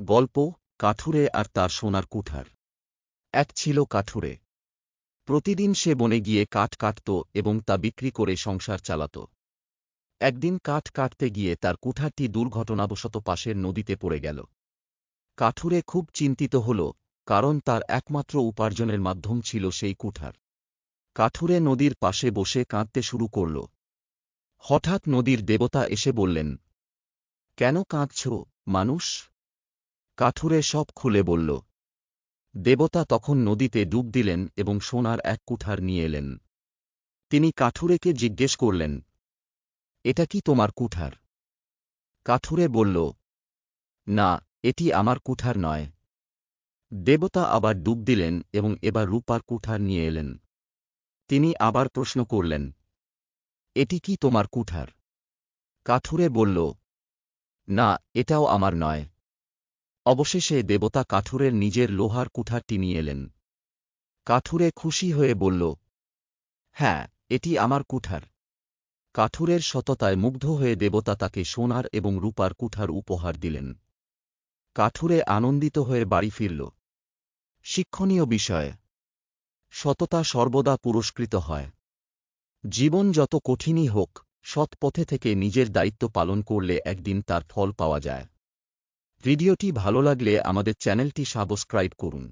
গল্প, কাঠুরে আর তার সোনার কুঠার। এক ছিল কাঠুরে। প্রতিদিন সে বনে গিয়ে কাঠ কাটত এবং তা বিক্রি করে সংসার চালাত। একদিন কাঠ কাটতে গিয়ে তার কুঠারটি দুর্ঘটনাবশত পাশের নদীতে পড়ে গেল। কাঠুরে খুব চিন্তিত হল, কারণ তার একমাত্র উপার্জনের মাধ্যম ছিল সেই কুঠার। কাঠুরে নদীর পাশে বসে কাঁদতে শুরু করল। হঠাৎ নদীর দেবতা এসে বললেন, কেন কাঁদছ, মানুষ? কাঠুরে সব খুলে বলল, দেবতা তখন নদীতে ডুব দিলেন এবং সোনার এক কুঠার নিয়ে এলেন। তিনি কাঠুরেকে জিজ্ঞেস করলেন, এটা কি তোমার কুঠার? কাঠুরে বলল, না, এটি আমার কুঠার নয়। দেবতা আবার ডুব দিলেন এবং এবার রূপার কুঠার নিয়ে এলেন। তিনি আবার প্রশ্ন করলেন, এটি কি তোমার কুঠার? কাঠুরে বলল, না, এটাও আমার নয়। অবশেষে দেবতা কাঠুরের নিজের লোহার কুঠারটি নিয়ে এলেন। কাঠুরে খুশি হয়ে বলল হ্যাঁ এটি আমার কুঠার। কাঠুরের সততায় মুগ্ধ হয়ে দেবতা তাকে সোনার এবং রূপার কুঠার উপহার দিলেন। কাঠুরে আনন্দিত হয়ে বাড়ি ফিরল। শিক্ষণীয় বিষয়, সততা সর্বদা পুরস্কৃত হয়। জীবন যত কঠিনই হোক সৎ পথে থেকে নিজের দায়িত্ব পালন করলে একদিন তার ফল পাওয়া যায়। ভিডিওটি ভালো লাগলে আমাদের চ্যানেলটি সাবস্ক্রাইব করুন।